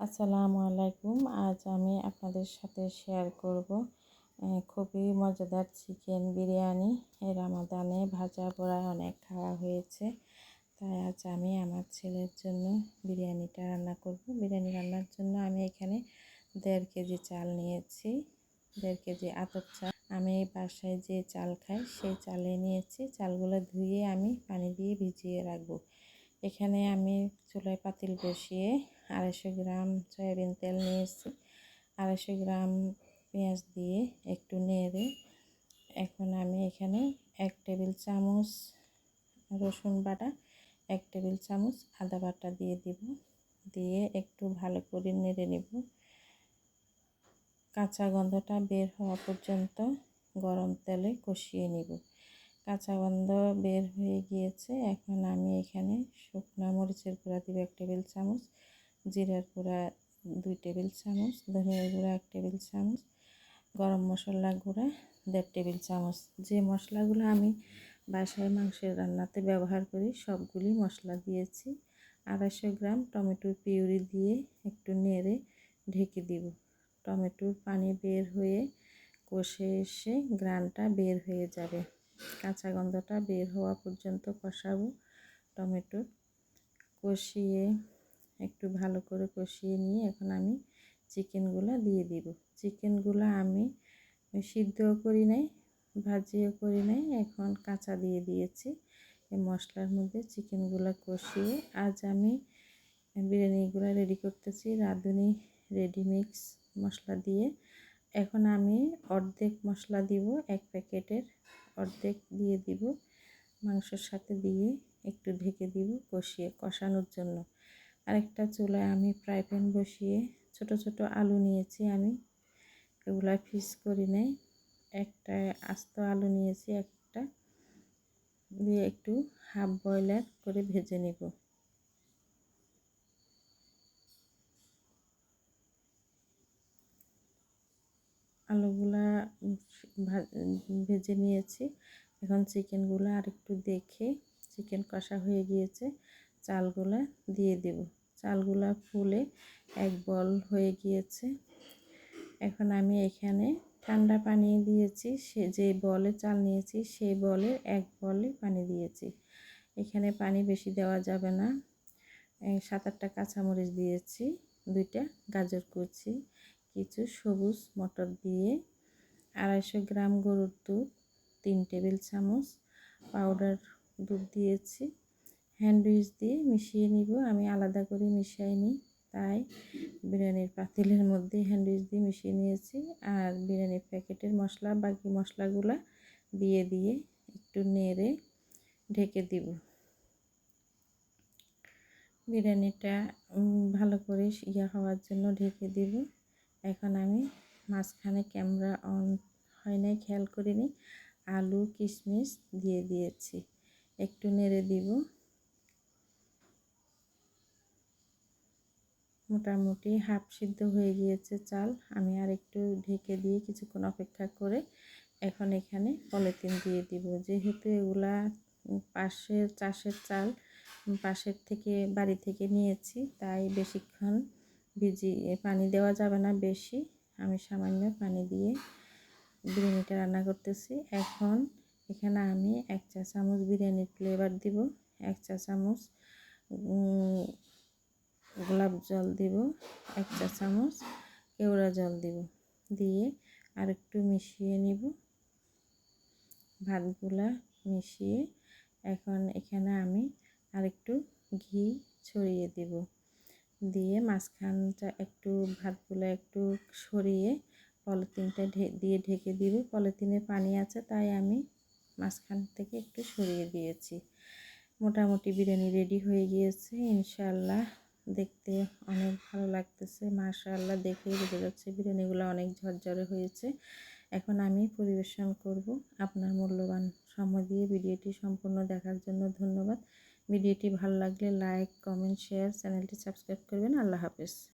আসসালামু আলাইকুম। আজ আমি আপনাদের সাথে শেয়ার করব খুবই মজাদার চিকেন বিরিয়ানি। রামাদানে ভাজা পোড়া অনেক খাওয়া হয়েছে। তাই আজ আমি আমার ছেলের জন্য বিরিয়ানিটা রান্না করব। বিরিয়ানি রান্নার জন্য আমি এখানে দেড় কেজি চাল নিয়েছি, দেড় কেজি আতপ চাল। আমি বাসায় যে চাল খাই, সেই চালে নিয়েছি। চালগুলো ধুয়ে আমি পানি দিয়ে ভিজিয়ে রাখব। এখানে আমি চুলায় পাতিল বসিয়ে আড়াইশো গ্রাম সয়াবিন তেল নিয়েছি। আড়াইশো গ্রাম পেঁয়াজ দিয়ে একটু নেড়ে এখন আমি এখানে এক টেবিল চামচ রসুন বাটা, এক টেবিল চামচ আদা বাটা দিয়ে দিব। দিয়ে একটু ভালো করে নেড়ে নেব। কাঁচা গন্ধটা বের হওয়া পর্যন্ত গরম তেলে কষিয়ে নিব। কাঁচা গন্ধ বের হয়ে গিয়েছে। এখন আমি এখানে শুকনো মরিচের গুঁড়া দিব এক টেবিল চামচ। জিরার গুঁড়া দুই টেবিল চামচ, ধনিয়ার গুঁড়া এক টেবিল চামচ, গরম মশলা গুঁড়া দেড় টেবিল চামচ। যে মশলাগুলো আমি বাসায় মাংসের রান্নাতে ব্যবহার করি, সবগুলি মশলা দিয়েছি। আড়াইশো গ্রাম টমেটোর পিউরি দিয়ে একটু নেড়ে ঢেকে দিব। টমেটোর পানি বের হয়ে কষে এসে গ্রানটা বের হয়ে যাবে। কাঁচা গন্ধটা বের হওয়া পর্যন্ত কষাবো টমেটো কষিয়ে একটু ভালো করে কষিয়ে নিয়ে এখন আমি চিকেনগুলো দিয়ে দিব। চিকেনগুলো আমি সিদ্ধও করি নাই, ভাজিও করি নাই, এখন কাঁচা দিয়ে দিয়েছি। এই মশলার মধ্যে চিকেনগুলো কষিয়ে আজ আমি বিরিয়ানিগুলো রেডি করতেছি, রাঁধুনি, রেডিমিক্স মশলা দিয়ে। এখন আমি অর্ধেক মশলা দিব, এক প্যাকেটের অর্ধেক দিয়ে দিব, মাংসের সাথে দিয়ে একটু ঢেকে দিব কষিয়ে, কষানোর জন্য। আরেকটা চুলায় আমি ফ্রাই প্যান বসিয়ে ছোট ছোট আলু নিয়েছি আমি। এগুলা ফিস করি নাই। একটা আস্ত আলু নিয়েছি, একটা। দিয়ে একটু হাফ বয়লার করে ভেজে নেব। আলুগুলা ভেজে নিয়েছি। এখন চিকেনগুলো আর একটু দেখে, চিকেন কষা হয়ে গিয়েছে, চালগুলা দিয়ে দেব। চালগুলা ফুলে এক বল হয়ে গিয়েছে। এখন আমি এখানে ঠান্ডা পানি দিয়েছি, সে যে বলে চাল নিয়েছি সেই বলে এক বলে পানি দিয়েছি। এখানে পানি বেশি দেওয়া যাবে না। সাত আটটা কাঁচামরিচ দিয়েছি, দুইটা গাজর কুচি, কিছু সবুজ মটর দিয়ে, আড়াইশো গ্রাম গরুর দুধ, তিন টেবিল চামচ পাউডার দুধ দিয়েছি। হ্যান্ডউইচ দিয়ে মিশিয়ে নিব। আমি আলাদা করে মিশাই নিই তাই বিরিয়ানির পাতিলের মধ্যে হ্যান্ডউইচ দিয়ে মিশিয়ে নিয়েছি। আর বিরিয়ানির প্যাকেটের মশলা, বাকি মশলাগুলো দিয়ে দিয়ে একটু নেড়ে ঢেকে দিব। বিরিয়ানিটা ভালো করে ইয়া হওয়ার জন্য ঢেকে দিব। এখন আমি মাঝখানে ক্যামেরা অন হয় নাই, খেয়াল করিনি, আলু, কিশমিশ দিয়ে দিয়েছি। একটু নেড়ে দিব। মোটামুটি হাফ সিদ্ধ হয়ে গিয়েছে চাল। আমি আর একটু ঢেকে দিয়ে কিছুক্ষণ অপেক্ষা করে এখন এখানে পলিথিন দিয়ে দিব। যেহেতু এগুলা পাশের চাষের চাল, পাশের থেকে বাড়ি থেকে নিয়েছি, তাই বেশিক্ষণ ভিজি, পানি দেওয়া যাবে না বেশি। আমি সামান্য পানি দিয়ে বিরিয়ানিটা রান্না করতেছি। এখন এখানে আমি এক চা চামচ বিরিয়ানির ফ্লেভার দিব। এক চা চামচ গোলাপ জল দিব, এক চা চামচ। কেওড়া জল দিব দিয়ে আর একটু মিশিয়ে নিব। ভাতগুলা মিশিয়ে এখন এখানে আমি আর একটু ঘি ছড়িয়ে দিব। দিয়ে মাঝখানটা একটু ভাতগুলো একটু সরিয়ে পলিথিনটা দিয়ে ঢেকে দিব। পলিথিনে পানি আছে তাই আমি মাঝখান থেকে একটু সরিয়ে দিয়েছি। মোটামুটি বিরিয়ানি রেডি হয়ে গিয়েছে ইনশাল্লাহ দেখতে অনেক ভালো লাগতেছে। মাশাআল্লাহ, দেখেই বোঝা যাচ্ছে বিরিয়ানিগুলো অনেক ঝরঝরে হয়েছে। এখন আমি পরিবেশন করব আপনার মূল্যবান সময় দিয়ে। ভিডিওটি সম্পূর্ণ দেখার জন্য ধন্যবাদ। ভিডিওটি ভালো লাগলে লাইক, কমেন্ট, শেয়ার, চ্যানেলটি সাবস্ক্রাইব করবেন। আল্লাহ হাফেজ।